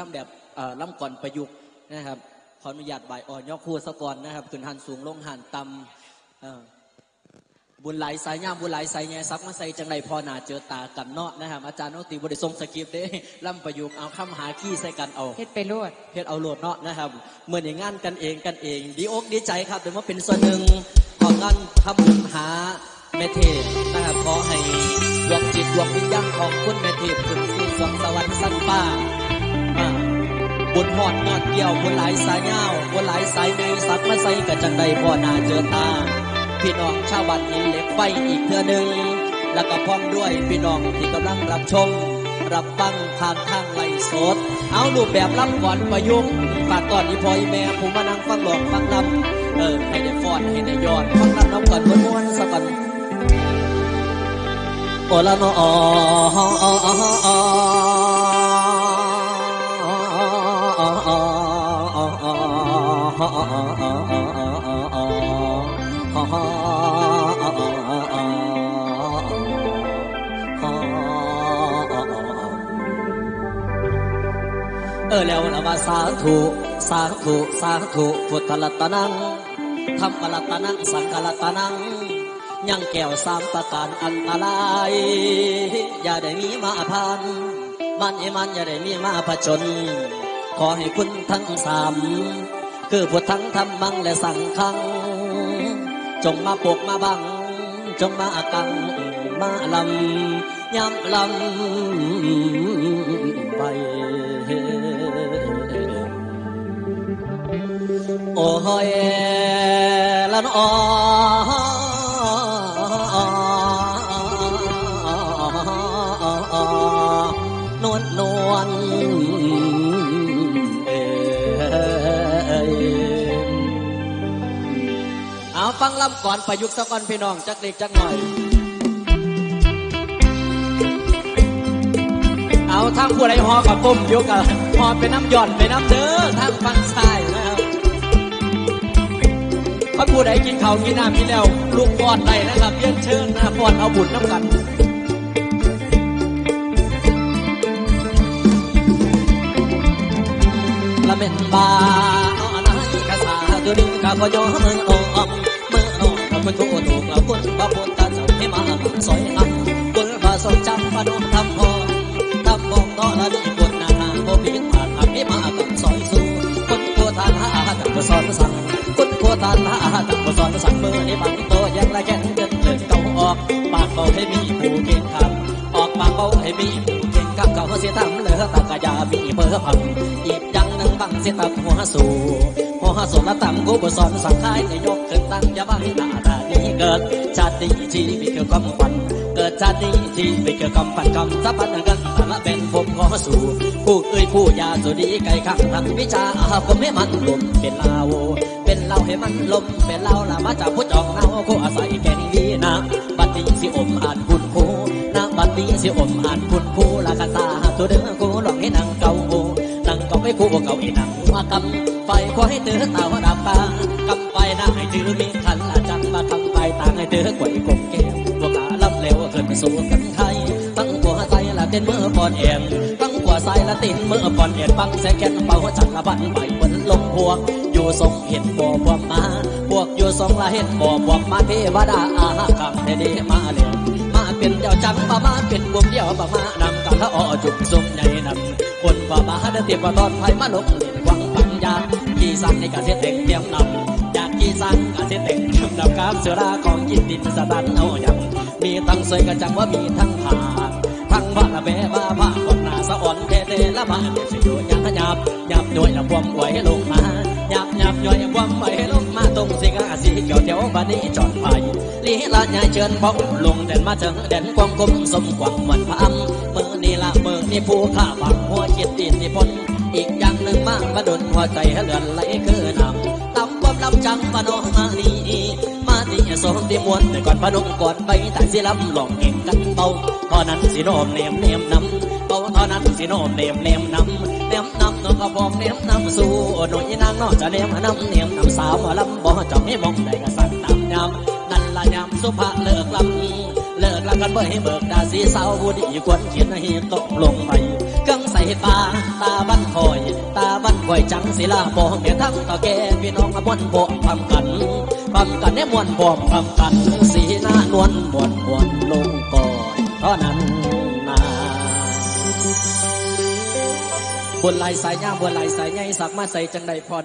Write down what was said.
ล่ำแบบเอ่อล่ำก่อนประยุกต์นะครับ ขออนุญาตบายอ่อนยอกคู่สะก่อนนะครับขึ้นหันสูงลงหันต่ำบุญไหลสายย่ามบุญไหลสายแง่ซักมาใส่จังไรพอหนาเจอตากันเนาะนะครับ อาจารย์โนตีบริทรงสคริปต์เด้ล่ำประยุกต์เอาคำหาขี้ใส่กันเอาเฮ็ดไปโลดเพชรเอาโหลดเนาะนะครับเหมื่อในงงานกันเองกันเอง ดีอกดีใจครับถือว่าเป็นส่วนหนึ่งของงานทำบุญหาแม่เทพนะครับขอให้ดวงจิตดวงวิญญาณของคุณแม่เทพขึ้นสู่สวงสวรรค์สั้นป่า บุญหอดยอดเกี่ยวบุญหลายสายเงาบุญหลายสายในสักมาใส่กับจังใดพ่อหนาเจอตา พี่น้องชาวบ้านหินเหล็กไฟอีกเพื่อหนึ่งแล้วก็พร้อมด้วยพี่น้องที่กำลังรับชม รับฟังทางทางไลฟ์สด เอารูปแบบรับก่อนประยุกต์ฝากก่อนอีพออีแม่ผมมานั่งฟังหลอกฟังลำเออให้ได้ฟอนให้ได้ยอดฟังลำน้ำก่อนม้วนสักก่อนโอละนอ เออแล้วละว่าสาธุสาธุสาธุพุทธรัตนังธรรมรัตนังสังฆรัตนังยังแก้วสามประการอันตรายอย่าได้มีมาพันมันเอมันอย่าได้มีมาผจญขอให้คุณทั้งสามคือพุทธังธรรมังและสังฆังจงมาปกมาบัง จงมากังมาลำย้ำลำไป อ้ยละนอนวลนวลเอาฟังลำก่อนประยุกต์สักก่อนพี่น้องจักเล็กจักหน่อย เอาทางผู้ใดหอกับก้มยกกับหอเป็นน้ำหย่อนเป็นน้ำเด้อทางฟังซ้าย ถ้าผู้ใดกินข้าวกินน้ำกินแล้ว ลูกปอดได้นะครับเรียนเชิญนะปอดเอาบุญน้ำกันละเม็นบาเอาอันนั้นกะสาตัวดึงกะพอยอมือออ สั่งมือในบังโตยังละแก่เดินเดินเก่าออก ปากเบาให้มีผู้เก่งคำออกปากเบาให้มีผู้เก่งคำเขาเสียทำเหลือตากะยามีเบอร์พังอีกย่างหนึ่งบังเสียตับหัวสูหัวสู่ละต่ำกูบสอนสังขายจะยกขึ้นตั้งยาบังหน้าตาดีเกิดชาติดีชีวิตเกี่ยวกับฝันเกิดชาติดีชีวิตเกี่ยวกับฝันคำสัพพันกันแต่ละเป็นผมขอสู่ผู้เอ้ยผู้ยาสุดีไก่ขังทั้งวิชาอาผมให้มันลมเป็นลาว เป็นเล่าให้มันลมเป็นเล่าละมาจากผู้จองเน่าคู่อาศัยแกนี้นะบัดนี้สิอมอ่านคุณครูนะบัดนี้สิอมอ่านคุณครูละกะสาตัวเดิมกูหลอกให้นางเก่าโนางเก่าไม่คู่เก่าอีนางมากำไฟขอให้เตือตาว่าดับตากำไฟนางให้ถือมีขันละจังมากำไฟต่างให้เตือกวยกบแก้มพวกกาลับเร็วขึ้นมาสู่กันไทยตั้งหัวใจละเต้นเมื่อปอนแอม ตั้งหัวใจละตินเมื่อปอนแอมปังแสแกนเป่าจังละบันใบบนลงพวก อยู่ทรงเห็นบ่บวมมาพวกอยู่ทรงละเห็นบ่บวมมาเทวดาอาหากรรมเทดีมาเร็วมาเป็นเจ้าจังมามาเป็นวงเดียวมามานำกันละอ้อจุกทรงใหญ่นำคนป่ามาเดินเตรียมว่าตอนไฟมาลงเล่นวังปัญญากี่สังในกาเสียแต่งเตรียมนำจากกี่สังกาเสียแต่งเตรียมนำการเสือราของกินดินสตันเอาอย่างมีทั้งสวยกระจังว่ามีทั้งผาทั้งบ้านละแม่บ้าบ้า สะอ่อนเทเทละบานเด็กสิอยู่ยังหยาบหยาบด้วยละความไหวลงมาหยาบหยาบย่อยความไหวลงมาตรงสิกาสีเกี่ยวเที่ยวบ้านนี้จอดไปลีลาใหญ่เชิญพ้องลงเด่นมาเถิงเด่นกวางกลมสมกวางมันพามมือนี่ละมือนี่ผู้ข้าบังหัวคิดติดที่พ้นอีกอย่างหนึ่งมากมาดนหัวใจให้เลือนไหลคือน้ำตำความลำจังปนองมานีมาดีสมที่มวนแต่ก่อนพนมก่อนไปแต่สิลำหลอกเก่งกันเบาตอนนั้นสิโนมเนียมเนียมนำ นั้นสิโนมเนมเนมนำเนมนำนกกระพงเนมนำสู่หนุ่ยนางนอกจะเนมนำเนมนำสาวมอลำบ่จอะให้มองใดกะสันนำยำนั่นละยำสุภาเลิกลำเลิกละกันเบื่อให้เบิกดาสีสาวบุดีควนเขียนให้ตกลงไปกังใส่ตาตาบันคอย ตาบันคอยจังศิลาบ่เแม่ทั้งต่อแกพี่น้องม้วนบอกคำกันคำกันเนี่ยม้วนบอกควกันสีหน้านวลมวนมวนลงก่อยเพราะนั้น บนลายสายย่าบนลายสายใหาสักมาใส่จังไดพรอ